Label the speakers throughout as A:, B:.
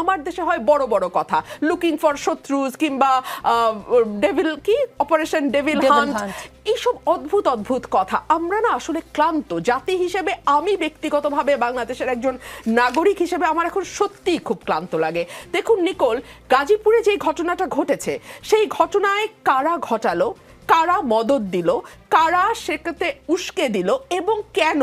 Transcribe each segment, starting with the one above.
A: আমার দেশে হয় বড় বড় কথা। লুকিং ফর শত্রুজ কিংবা ডেভিল কি? অপারেশন ডেভিল হান্ট এইসব অদ্ভুত অদ্ভুত কথা। আমরা না আসলে ক্লান্ত। জাতি হিসেবে আমি ব্যক্তিগতভাবে বাংলাদেশের একজন নাগরিক হিসেবে আমার এখন সত্যিই খুব ক্লান্ত লাগে। দেখুন নিকোল গাজীপুরে যে ঘটনাটা ঘটেছে সেই ঘটনায় কারা ঘটালো কারা মদত দিল কারা সেটাতে উস্কে দিল এবং কেন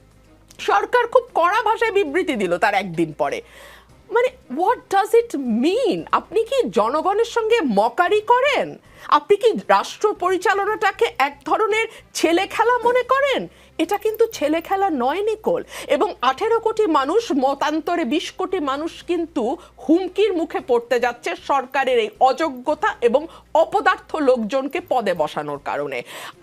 A: সরকার খুব কড়া ভাষায় বিবৃতি দিল তার একদিন পরে। মানে হোয়াট ডাজ ইট মিন আপনি কি জনগণের সঙ্গে মকারি করেন? আপনি কি রাষ্ট্র পরিচালনাটাকে এক ধরনের ছেলে খেলা মনে করেন? এটা কিন্তু ছেলে খেলা নয়, নিকোল। এবং আঠেরো কোটি মানুষ, মতান্তরে বিশ কোটি মানুষ কিন্তু হুমকির মুখে পড়তে যাচ্ছে সরকারের এই অযোগ্যতা এবং অপদার্থ লোকজনকে পদে বসানোর কারণে।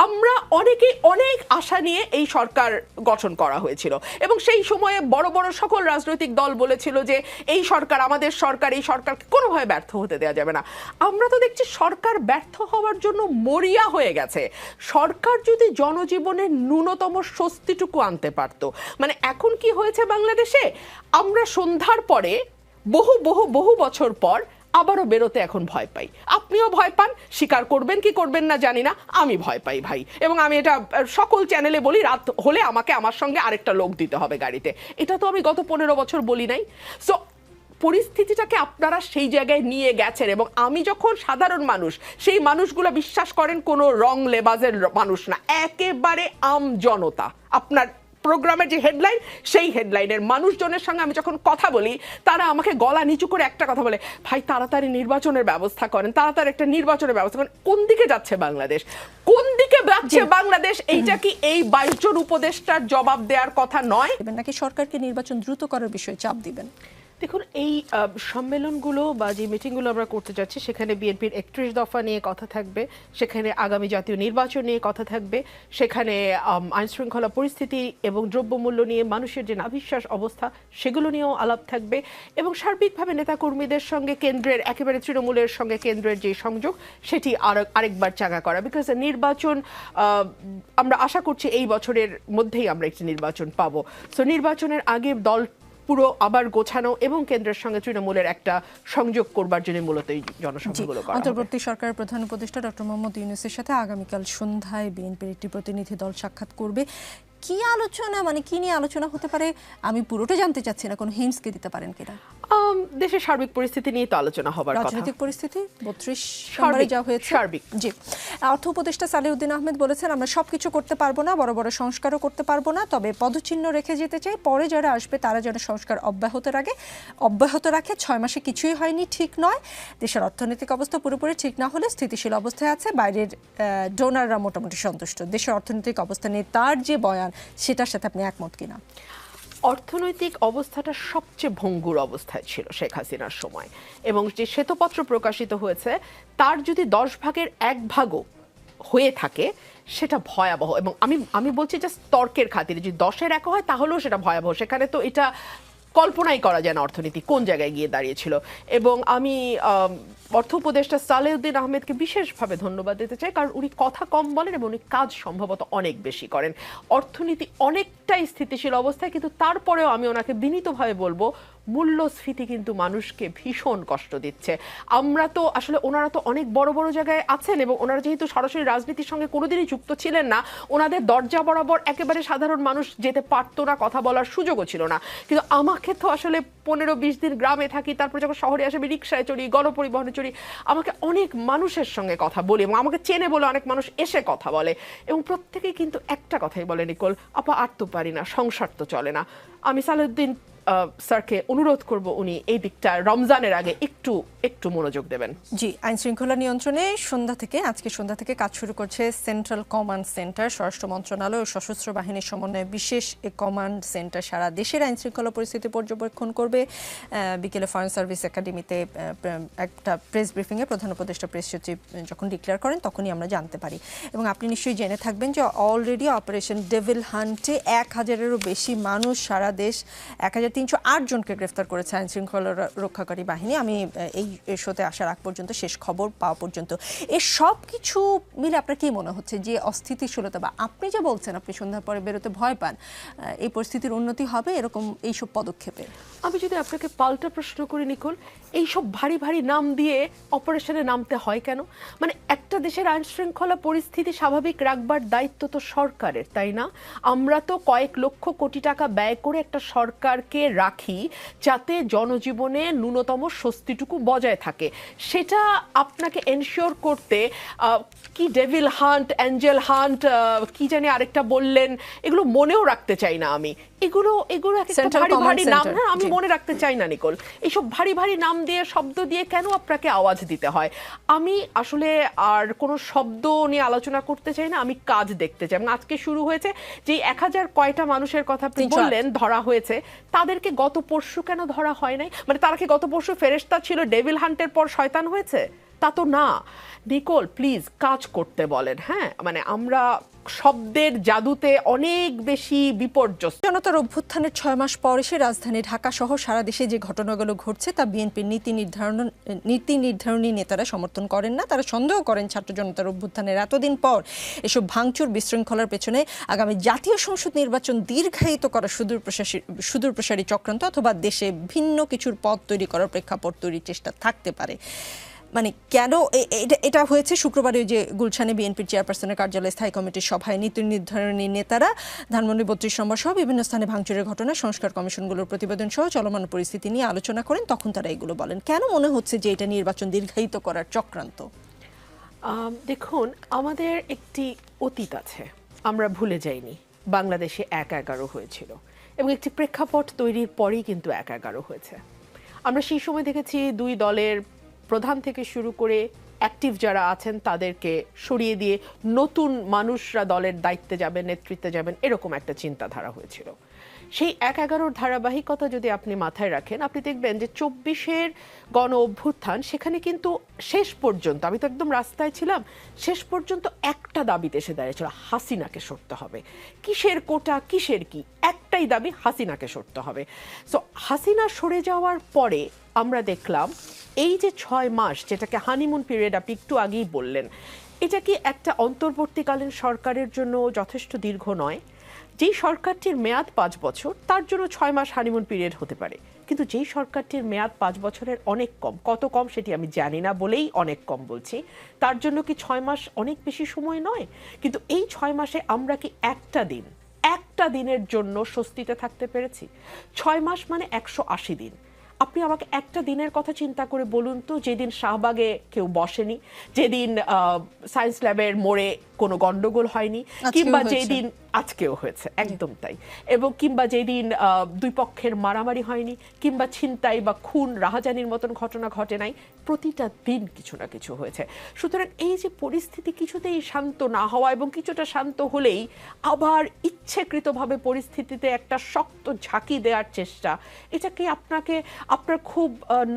A: আমরা অনেকেই অনেক আশা নিয়ে এই সরকার গঠন করা হয়েছিল এবং সেই সময়ে বড় বড় সকল রাজনৈতিক দল বলেছিল যে এই সরকার আমাদের সরকার, এই সরকারকে কোনোভাবে ব্যর্থ হতে দেওয়া যাবে না। আমরা তো দেখছি সরকার ব্যর্থ হওয়ার জন্য মরিয়া হয়ে গেছে। সরকার যদি জনজীবনের ন্যূনতম স্বস্তিটুকু আনতে পারতো মানে এখন কি হয়েছে বাংলাদেশে? আমরা সন্ধ্যার পরে, বহু বহু বহু বছর পর আবারও বেরোতে এখন ভয় পাই। আপনিও ভয় পান স্বীকার করবেন কি করবেন না জানি না, আমি ভয় পাই ভাই। এবং আমি এটা সকল চ্যানেলে বলি, রাত হলে আমাকে আমার সঙ্গে আরেকটা লোক দিতে হবে গাড়িতে। এটা তো আমি গত পনেরো বছর বলি নাই। সো পরিস্থিতিটাকে আপনারা সেই জায়গায় নিয়ে গেছেন এবং আমি যখন সাধারণ মানুষ, সেই মানুষগুলো বিশ্বাস করেন কোনো রং লেবাজের মানুষ না। একেবারে আম জনতা আপনার প্রোগ্রামের যে হেডলাইন সেই হেডলাইনের মানুষজনের সঙ্গে আমি যখন কথা বলি তারা আমাকে গলা নিচু করে একটা কথা বলে ভাই তাড়াতাড়ি নির্বাচনের ব্যবস্থা করেন তাড়াতাড়ি একটা নির্বাচনের ব্যবস্থা করেন। কোন দিকে যাচ্ছে বাংলাদেশ? কোন দিকে যাচ্ছে বাংলাদেশ? এইটা কি এই বাইশজন উপদেষ্টার জবাব দেওয়ার কথা নয়?
B: নাকি সরকারকে নির্বাচন দ্রুত করার বিষয়ে চাপ দিবেন?
A: দেখুন, এই সম্মেলনগুলো বা যে মিটিংগুলো আমরা করতে যাচ্ছি, সেখানে বিএনপির একত্রিশ দফা নিয়ে কথা থাকবে, সেখানে আগামী জাতীয় নির্বাচন নিয়ে কথা থাকবে, সেখানে আইনশৃঙ্খলা পরিস্থিতি এবং দ্রব্যমূল্য নিয়ে মানুষের যে নাভিশ্বাস অবস্থা, সেগুলো নিয়েও আলাপ থাকবে এবং সার্বিকভাবে নেতাকর্মীদের সঙ্গে কেন্দ্রের, একেবারে তৃণমূলের সঙ্গে কেন্দ্রের যে সংযোগ, সেটি আর, আরেকবার চাঙা করা। বিকজ নির্বাচন আমরা আশা করছি এই বছরের মধ্যেই আমরা একটি নির্বাচন পাবো। সো নির্বাচনের আগে দল পুরো আবার গোছানো এবং কেন্দ্রের সঙ্গে তৃণমূলের একটা সংযোগ করবার জন্য মূলত এই
B: জনসংখ্যাগুলো
A: জনসভাগুলো।
B: অন্তর্বর্তী সরকারের প্রধান উপদেষ্টা ডক্টর মোহাম্মদ ইউনুসের সাথে আগামীকাল সন্ধ্যায় বিএনপির একটি প্রতিনিধি দল সাক্ষাৎ করবে কি আলোচনা মানে কি নিয়ে আলোচনা হতে পারে আমি পুরোটা জানতে চাচ্ছি না কোনো হিন্টসকে দিতে পারেন কিনা?
A: দেশের সার্বিক পরিস্থিতি নিয়ে তো আলোচনা হবার কথা।
B: রাজনৈতিক পরিস্থিতি বত্রিশ
A: সার্বিক,
B: যা হয়েছে।
A: সার্বিক।
B: জি। অর্থ উপদেষ্টা সালেউদ্দিন আহমেদ বলেছেন আমরা সবকিছু করতে পারব না বড় বড় সংস্কারও করতে পারব না তবে পদচিহ্ন রেখে যেতে চাই পরে যারা আসবে তারা যেন সংস্কার অব্যাহত রাখে অব্যাহত রাখে ছয় মাসে কিছুই হয়নি ঠিক নয়। দেশের অর্থনৈতিক অবস্থা পুরোপুরি ঠিক না হলে স্থিতিশীল অবস্থায় আছে বাইরের ডোনাররা মোটামুটি সন্তুষ্ট। দেশের অর্থনৈতিক অবস্থা নিয়ে তার যে বয়ান সেটার সাথে আপনি একমত কিনা?
A: অর্থনৈতিক অবস্থাটা সবচেয়ে ভঙ্গুর অবস্থায় ছিল শেখ হাসিনার সময়। এবং যে শ্বেতপত্র প্রকাশিত হয়েছে, তার যদি দশ ভাগের এক ভাগও হয়ে থাকে, সেটা ভয়াবহ। এবং আমি আমি বলছি জাস্ট তর্কের খাতিরে, যদি দশের এক হয়, তাহলেও সেটা ভয়াবহ। সেখানে তো এটা কল্পনাই করা যায় না অর্থনীতি, কোন জায়গায় গিয়ে দাঁড়িয়েছিল। এবং আমি অর্থ উপদেষ্টা সালেউদ্দিন আহমেদকে বিশেষভাবে ধন্যবাদ দিতে চাই, কারণ উনি কথা কম বলেন এবং উনি কাজ সম্ভবত অনেক বেশি করেন। অর্থনীতি অনেকটাই স্থিতিশীল অবস্থায়, কিন্তু তারপরেও আমি ওনাকে বিনীতভাবে বলব মূল্যস্ফীতি কিন্তু মানুষকে ভীষণ কষ্ট দিচ্ছে। আমরা তো আসলে ওনারা তো অনেক বড় বড় জায়গায় আছেন এবং ওনারা যেহেতু সরাসরি রাজনীতির সঙ্গে কোনোদিনই যুক্ত ছিলেন না ওনাদের দরজা বরাবর একেবারে সাধারণ মানুষ যেতে পারতো না কথা বলার সুযোগও ছিল না। কিন্তু আমাকে তো আসলে পনেরো বিশ দিন গ্রামে থাকি তারপর যখন শহরে আসে আমি রিক্সায় চড়ি গণপরিবহনে চড়ি আমাকে অনেক মানুষের সঙ্গে কথা বলি এবং আমাকে চেনে বলে অনেক মানুষ এসে কথা বলে। এবং প্রত্যেকেই কিন্তু একটা কথাই বলে নিকোল আপা আর তো পারি না সংসার তো চলে না। আমি সালেউদ্দিন আহ, স্যারকে অনুরোধ করব উনি এই দিকটা রমজানের আগে একটু একটু মনোযোগ দেবেন।
B: জি, আইন শৃঙ্খলা নিয়ন্ত্রণে সন্ধ্যা থেকে, আজকে সন্ধ্যা থেকে কাজ শুরু করছে সেন্ট্রাল কমান্ড সেন্টার, স্বরাষ্ট্র মন্ত্রণালয় ও সশস্ত্র বাহিনীর সমন্বয়ে বিশেষ এ কমান্ড সেন্টার সারা দেশের আইন শৃঙ্খলা পরিস্থিতি পর্যবেক্ষণ করবে। বিকেলে ফরেন সার্ভিস একাডেমিতে একটা প্রেস ব্রিফিংয়ে প্রধান উপদেষ্টা, প্রেস সচিব যখন ডিক্লেয়ার করেন তখনই আমরা জানতে পারি। এবং আপনি নিশ্চয়ই জেনে থাকবেন যে অলরেডি অপারেশন ডেভিল হান্টে এক হাজারেরও বেশি মানুষ সারা দেশ, এক হাজার তিনশো আট জনকে গ্রেফতার করেছে আইন শৃঙ্খলা রক্ষাকারী বাহিনী। আমি এই শোতে আসার আগ পর্যন্ত, শেষ খবর পাওয়া পর্যন্ত। এ সব কিছু মিলে আপনার কি মনে হচ্ছে যে অস্থিতিশীলতা বা আপনি যে বলছেন, আপনি সন্ধ্যার পরে বেরোতে ভয় পান এই পরিস্থিতির উন্নতি হবে? এরকম এইসব পদক্ষেপে।
A: আমি যদি আপনাকে পাল্টা প্রশ্ন করি, নিকোল, এইসব ভারী ভারী নাম দিয়ে অপারেশনে নামতে হয় কেন? মানে একটা দেশের আইন শৃঙ্খলা পরিস্থিতি স্বাভাবিক রাখবার দায়িত্ব তো সরকারের, তাই না? আমরা তো কয়েক লক্ষ কোটি টাকা ব্যয় করে একটা সরকারকে রাখি যাতে জনজীবনে ন্যূনতম স্বস্তিটুকু বজায় থাকে। সেটা আপনাকে এনশিওর করতে কি ডেভিল হান্ট অ্যাঞ্জেল হান্ট কি জানি আরেকটা বললেন এগুলো মনেও রাখতে চাই না আমি। এগুলো এগুলো একটা ভারী ভারী নাম না আমি মনে রাখতে চাই না নিকোল এইসব ভারী ভারী নাম দিয়ে শব্দ দিয়ে কেন আপনাকে আওয়াজ দিতে হয়? আমি আসলে আর কোনো শব্দ নিয়ে আলোচনা করতে চাই না আমি কাজ দেখতে চাই। আজকে শুরু হয়েছে যে এক হাজার কয়টা মানুষের কথা আপনি বললেন ধরা হয়েছে তাদেরকে গত পরশু কেন ধরা হয় নাই? মানে তারা কি গত পরশু ফেরেস্তা ছিল? ডেভিল হান্টের পর শয়তান হয়েছে? তা তো না। নিকোল প্লিজ কাজ করতে বলেন হ্যাঁ? মানে আমরা শব্দের জাদুতে অনেক বেশি বিপর্যস্ত।
B: জনতার অভ্যুত্থানের ছয় মাস পর এসে রাজধানী ঢাকা সহ সারা দেশে যে ঘটনাগুলো ঘটছে তা বিএনপির নীতি নির্ধারণ, নীতি নির্ধারণী নেতারা সমর্থন করেন না। তারা সন্দেহ করেন ছাত্র জনতার অভ্যুত্থানের এতদিন পর এসব ভাঙচুর বিশৃঙ্খলার পেছনে আগামী জাতীয় সংসদ নির্বাচন দীর্ঘায়িত করা সুদূর সুদূর প্রসারী চক্রান্ত অথবা দেশে ভিন্ন কিছুর পথ তৈরি করার প্রেক্ষাপট তৈরির চেষ্টা থাকতে পারে। মানে কেন এটা হয়েছে? শুক্রবারে যে গুলশানে বিএনপির চেয়ারপারসনের কার্যালয়ে স্থায়ী কমিটির সভায় নীতি নির্ধারণী নেতারা ধানমন্ডি বত্রিশ নম্বর সহ বিভিন্ন স্থানে ভাঙচুরের ঘটনা, সংস্কার কমিশনগুলোর প্রতিবেদন সহ চলমান পরিস্থিতি নিয়ে আলোচনা করেন, তখন তারা এগুলো বলেন। কেন মনে হচ্ছে যে এটা নির্বাচন দীর্ঘায়িত করার চক্রান্ত?
A: দেখুন, আমাদের একটি অতীত আছে। আমরা ভুলে যাইনি, বাংলাদেশে এক এগারো হয়েছিল এবং একটি প্রেক্ষাপট তৈরির পরেই কিন্তু এক এগারো হয়েছে। আমরা সেই সময় দেখেছি দুই দলের প্রধান থেকে শুরু করে অ্যাক্টিভ যারা আছেন তাদেরকে সরিয়ে দিয়ে নতুন মানুষরা দলের দায়িত্বে যাবেন, নেতৃত্বে যাবেন, এরকম একটা চিন্তাধারা হয়েছিল। সেই এক এগারোর ধারাবাহিকতা যদি আপনি মাথায় রাখেন, আপনি দেখবেন যে চব্বিশের গণ অভ্যুত্থান সেখানে কিন্তু শেষ পর্যন্ত, আমি তো একদম রাস্তায় ছিলাম, শেষ পর্যন্ত একটা দাবিতে এসে দাঁড়িয়েছিল, হাসিনাকে সরতে হবে। কিসের কোটা, কিসের কি? একটাই দাবি, হাসিনাকে সরতে হবে। সো হাসিনা সরে যাওয়ার পরে আমরা দেখলাম এই যে ছয় মাস যেটাকে হানিমুন পিরিয়ড আপনি একটু আগেই বললেন, এটা কি একটা অন্তর্বর্তীকালীন সরকারের জন্য যথেষ্ট দীর্ঘ নয়? যেই সরকারটির মেয়াদ পাঁচ বছর, তার জন্য ছয় মাস হানিমুন পিরিয়ড হতে পারে। কিন্তু যেই সরকারটির মেয়াদ পাঁচ বছরের অনেক কম, কত কম সেটি আমি জানি না বলেই অনেক কম বলছি, তার জন্য কি ছয় মাস অনেক বেশি সময় নয়? কিন্তু এই ছয় মাসে আমরা কি একটা দিন, একটা দিনের জন্য স্বস্তিতে থাকতে পেরেছি? ছয় মাস মানে একশো আশি দিন। আপনি আমাকে একটা দিনের কথা চিন্তা করে বলুন তো যেদিন শাহবাগে কেউ বসেনি যেদিন সায়েন্স ল্যাবের মোড়ে কোনো গন্ডগোল হয়নি কিংবা যেদিন আজকেও হয়েছে, একদম তাই। এবং কিংবা যেদিন দুই পক্ষের মারামারি হয়নি, কিংবা ছিনতাই বা খুন, রাহাজানির মতন ঘটনা ঘটে নাই, প্রতিটা দিন কিছু না কিছু হয়েছে। সুতরাং এই যে পরিস্থিতি কিছুতেই শান্ত না হওয়া এবং কিছুটা শান্ত হলেই আবার ইচ্ছেকৃতভাবে পরিস্থিতিতে একটা শক্ত ঝাঁকি দেওয়ার চেষ্টা, এটা কি আপনাকে, আপনার খুব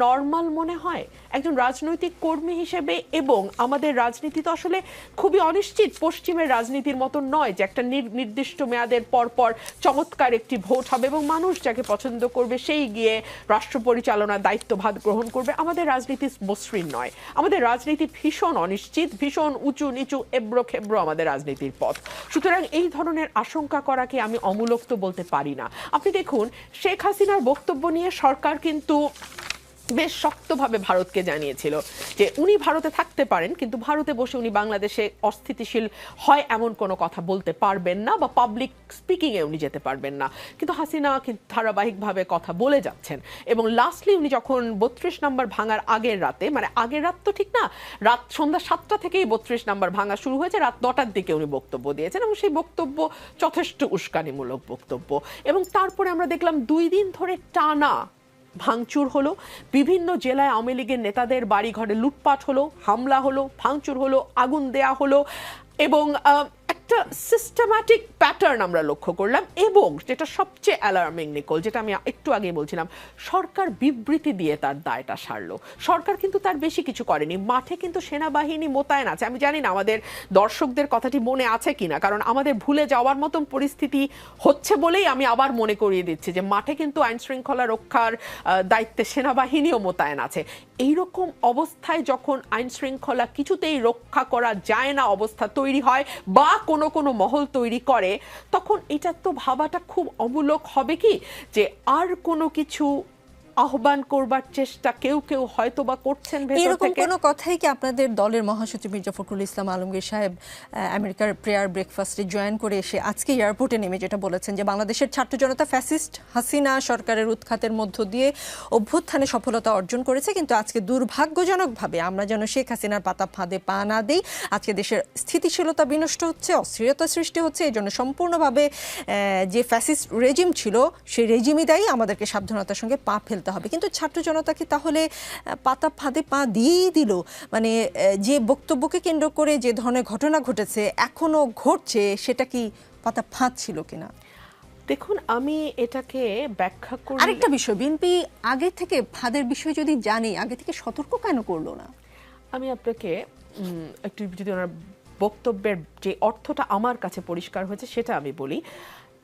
A: নর্মাল মনে হয়? একজন রাজনৈতিক কর্মী হিসেবে এবং আমাদের রাজনীতি তো আসলে খুবই অনিশ্চিত, পশ্চিমের রাজনীতির মতন নয় যে একটা নির্দিষ্ট মেয়াদের পর পর চমৎকার একটি ভোট হবে এবং মানুষ যাকে পছন্দ করবে সেই গিয়ে রাষ্ট্র পরিচালনার দায়িত্বভার গ্রহণ করবে। আমাদের রাজনীতি মসৃণ নয়। আমাদের রাজনীতি ভীষণ অনিশ্চিত, ভীষণ উঁচু নিচু এব্রো খেব্রো আমাদের রাজনীতির পথ। সুতরাং এই ধরনের আশঙ্কা করাকে আমি অমূলক তো বলতে পারি না। আপনি দেখুন, শেখ হাসিনার বক্তব্য নিয়ে সরকার কিন্তু বেশ শক্তভাবে ভারতকে জানিয়েছিল যে উনি ভারতে থাকতে পারেন, কিন্তু ভারতে বসে উনি বাংলাদেশে অস্থিতিশীল হয় এমন কোনো কথা বলতে পারবেন না বা পাবলিক স্পিকিংয়ে উনি যেতে পারবেন না। কিন্তু হাসিনা ধারাবাহিকভাবে কথা বলে যাচ্ছেন এবং লাস্টলি উনি যখন বত্রিশ নাম্বার ভাঙার আগের রাতে মানে আগের রাত তো ঠিক না, রাত সন্ধ্যা সাতটা থেকেই বত্রিশ নাম্বার ভাঙা শুরু হয়েছে, রাত নটার দিকে উনি বক্তব্য দিয়েছেন এবং সেই বক্তব্য যথেষ্ট উস্কানিমূলক বক্তব্য। এবং তারপরে আমরা দেখলাম দুই দিন ধরে টানা ভাঙচুর হলো। বিভিন্ন জেলায় আওয়ামী লীগের নেতাদের বাড়িঘরে লুটপাট হলো, হামলা হলো, ভাঙচুর হলো, আগুন দেয়া হলো এবং একটা সিস্টেম্যাটিক প্যাটার্ন আমরা লক্ষ্য করলাম এবং যেটা সবচেয়ে অ্যালার্মিং নিকল যেটা আমি একটু আগে বলছিলাম, সরকার বিবৃতি দিয়ে তার দায়টা সারলো। সরকার কিন্তু তার বেশি কিছু করেনি। মাঠে কিন্তু সেনাবাহিনী মোতায়েন আছে। আমি জানি না আমাদের দর্শকদের কথাটি মনে আছে কিনা, কারণ আমাদের ভুলে যাওয়ার মতন পরিস্থিতি হচ্ছে বলেই আমি আবার মনে করিয়ে দিচ্ছি যে মাঠে কিন্তু আইন শৃঙ্খলা রক্ষার দায়িত্বে সেনাবাহিনীও মোতায়েন আছে। এইরকম অবস্থায় যখন আইন শৃঙ্খলা কিছুতেই রক্ষা করা যায় না, অবস্থা তৈরি হয় বা কোনো কোনো মহল তৈরি করে, তখন এটা তো ভাবাটা খুব অমূলক। হবে কি? যে আর কোনো কিছু আহ্বান করবার চেষ্টা কেউ কেউ হয়তো বা করছেন
B: এরকম কোনো কথাই কি আপনাদের দলের মহাসচিব মির্জা ফখরুল ইসলাম আলমগীর সাহেব আমেরিকার প্রেয়ার ব্রেকফাস্টে জয়েন করে এসে আজকে এয়ারপোর্টে নেমে যেটা বলেছেন যে বাংলাদেশের ছাত্র জনতা ফ্যাসিস্ট হাসিনা সরকারের উৎখাতের মধ্য দিয়ে অভ্যুত্থানে সফলতা অর্জন করেছে কিন্তু আজকে দুর্ভাগ্যজনকভাবে আমরা যেন শেখ হাসিনার পাতা ফাঁদে পা না দিই। আজকে দেশের স্থিতিশীলতা বিনষ্ট হচ্ছে অস্থিরতা সৃষ্টি হচ্ছে এই জন্য সম্পূর্ণভাবে যে ফ্যাসিস্ট রেজিম ছিল সেই রেজিমই দায়ী। আমাদেরকে সাবধানতার সঙ্গে পা ফেলতে হবে। কিন্তু ছাত্র জনতাকে তাহলে পাতা ফাঁদে পা দিয়েই দিল। মানে যে বক্তব্যকে কেন্দ্র করে যে ধরনের ঘটনা ঘটেছে এখনও ঘটছে সেটা কি পাতা ফাঁদ ছিল কিনা?
A: দেখুন আমি এটাকে ব্যাখ্যা করি
B: আরেকটা বিষয় বিএনপি আগে থেকে ফাঁদের বিষয় যদি জানি আগে থেকে সতর্ক কেন করল না?
A: আমি আপনাকে একটু যদি ওনার বক্তব্যের যে অর্থটা আমার কাছে পরিষ্কার হয়েছে সেটা আমি বলি।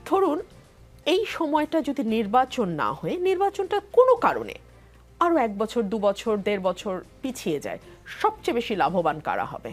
A: ধরুন এই সময়টা যদি নির্বাচন না হয়ে, নির্বাচনটা কোনো কারণে আরও এক বছর, দু বছর, দেড় বছর পিছিয়ে যায়, সবচেয়ে বেশি লাভবান কারা হবে?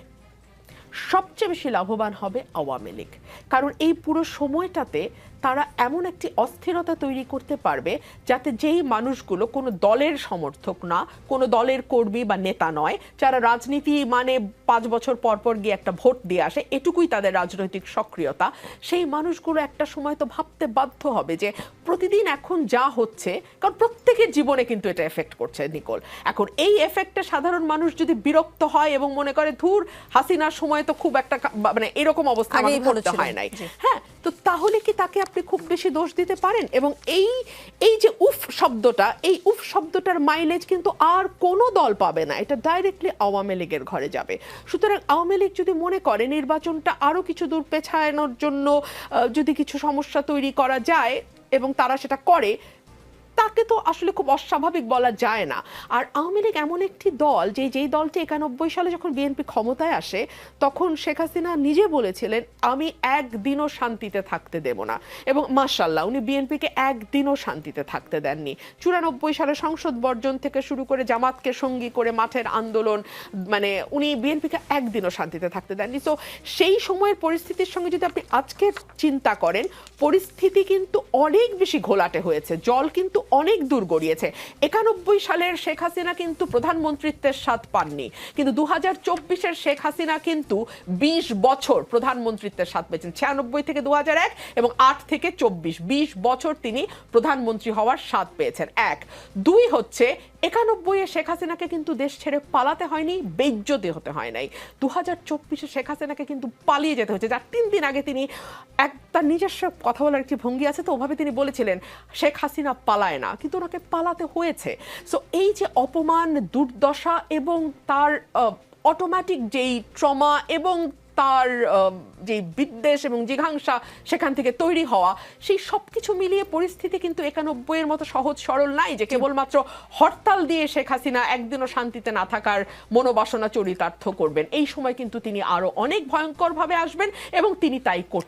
A: সবচেয়ে বেশি লাভবান হবে আওয়ামী লীগ। কারণ এই পুরো সময়টাতে তারা এমন একটি অস্থিরতা তৈরি করতে পারবে যাতে যেই মানুষগুলো কোনো দলের সমর্থক না কোনো দলের কর্মী বা নেতা নয় যারা রাজনীতি মানে পাঁচ বছর পর পর গিয়ে একটা ভোট দিয়ে আসে এটুকুই তাদের রাজনৈতিক সক্রিয়তা। সেই মানুষগুলো একটা সময় তো ভাবতে বাধ্য হবে যে প্রতিদিন এখন যা হচ্ছে কারণ প্রত্যেকের জীবনে কিন্তু এটা এফেক্ট করছে নিকোল। এখন এই এফেক্টে সাধারণ মানুষ যদি বিরক্ত হয় এবং মনে করে ধুর হাসিনার সময় তো খুব একটা মানে এরকম অবস্থা করতে হয় নাই। হ্যাঁ তো তাহলে কি তাকে আপনি খুব বেশি দোষ দিতে পারেন এবং এই এই যে উফ শব্দটা, এই উফ শব্দটার মাইলেজ কিন্তু আর কোনো দল পাবে না। এটা ডাইরেক্টলি আওয়ামী লীগের ঘরে যাবে। সুতরাং আওয়ামী লীগ যদি মনে করে নির্বাচনটা আরও কিছু দূর পেছানোর জন্য যদি কিছু সমস্যা তৈরি করা যায় এবং তারা সেটা করে তাকে তো আসলে খুব অস্বাভাবিক বলা যায় না। আর আওয়ামী লীগ এমন একটি দল, যে, যেই দলটি একানব্বই সালে যখন বিএনপি ক্ষমতায় আসে, তখন শেখ হাসিনা নিজে বলেছিলেন, আমি একদিনও শান্তিতে থাকতে দেব না। এবং মার্শাল্লাহ উনি বিএনপিকে একদিনও শান্তিতে থাকতে দেননি। চুরানব্বই সালে সংসদ বর্জন থেকে শুরু করে জামাতকে সঙ্গী করে মাঠের আন্দোলন মানে উনি বিএনপিকে একদিনও শান্তিতে থাকতে দেননি। তো সেই সময়ের পরিস্থিতির সঙ্গে যদি আপনি আজকে চিন্তা করেন, পরিস্থিতি কিন্তু অনেক বেশি ঘোলাটে হয়েছে। জল কিন্তু অনেক দূর গড়িয়েছে। একানব্বই সালের শেখ হাসিনা কিন্তু প্রধানমন্ত্রিত্বের স্বাদ পাননি। কিন্তু দু হাজার চব্বিশের শেখ হাসিনা কিন্তু বিশ বছর প্রধানমন্ত্রিত্বের স্বাদ পেয়েছেন। ছিয়ানব্বই থেকে দু হাজার এক এবং আট থেকে চব্বিশ। বিশ বছর তিনি প্রধানমন্ত্রী হওয়ার স্বাদ পেয়েছেন। এক। দুই হচ্ছে একানব্বই এ শেখ হাসিনাকে কিন্তু দেশ ছেড়ে পালাতে হয়নি, বেজ্জতি হতে হয় নাই। দু হাজার চব্বিশে শেখ হাসিনাকে কিন্তু পালিয়ে যেতে হয়েছে, যার তিন দিন আগে তিনি এক তার নিজস্ব কথা বলার একটি ভঙ্গি আছে, তো ওভাবে তিনি বলেছিলেন, শেখ হাসিনা পালায় না, কিন্তু ওনাকে পালাতে হয়েছে। সো এই যে অপমান, দুর্দশা এবং তার অটোমেটিক যেই ট্রমা এবং তার যে বিদ্বেষ এবং জিঘাংসা সেখান থেকে তৈরি হওয়া, সেই সব কিছু মিলিয়ে পরিস্থিতি কিন্তু একানব্বইয়ের মতো সহজ সরল নাই যে কেবলমাত্র হরতাল দিয়ে শেখ হাসিনা একদিনও শান্তিতে না থাকার মনোবাসনা চরিতার্থ করবেন। এই সময় কিন্তু তিনি আরও অনেক ভয়ঙ্করভাবে আসবেন এবং তিনি তাই করতে